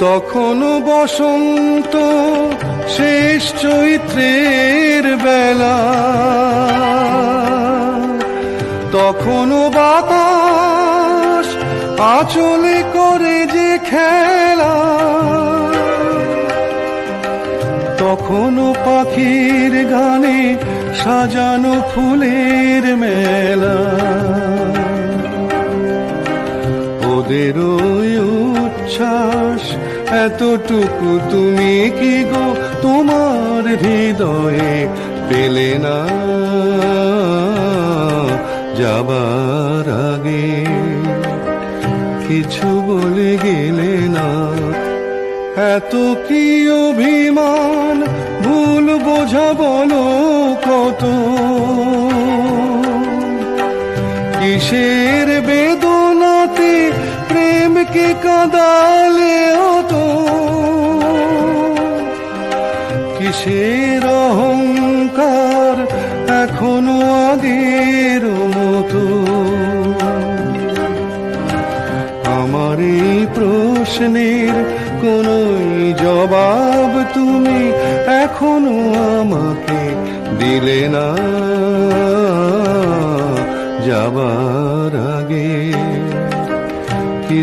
তখনও বসন্ত শেষ চৈত্রের বেলা। তখনও বাতাস আচলে করে যে খেলা। তখনও পাখির গানে সাজানো ফুলের মেলা। ওই উচ্ছ্বাস, এতটুকু তুমি কি গো? তোমার হৃদয়ে পেলে না যাবার আগে। কিছু বলে গেলে না। এত কি অভিমান? ভুল বোঝা বলো কত? কিসের বেদনাতে প্রেমকে কাঁদালে তো কিসের অহংকার এখনও আগের মতো? আমার এই প্রশ্নের কোনোই জবাব তুমি এখনও আমাকে দিলে না।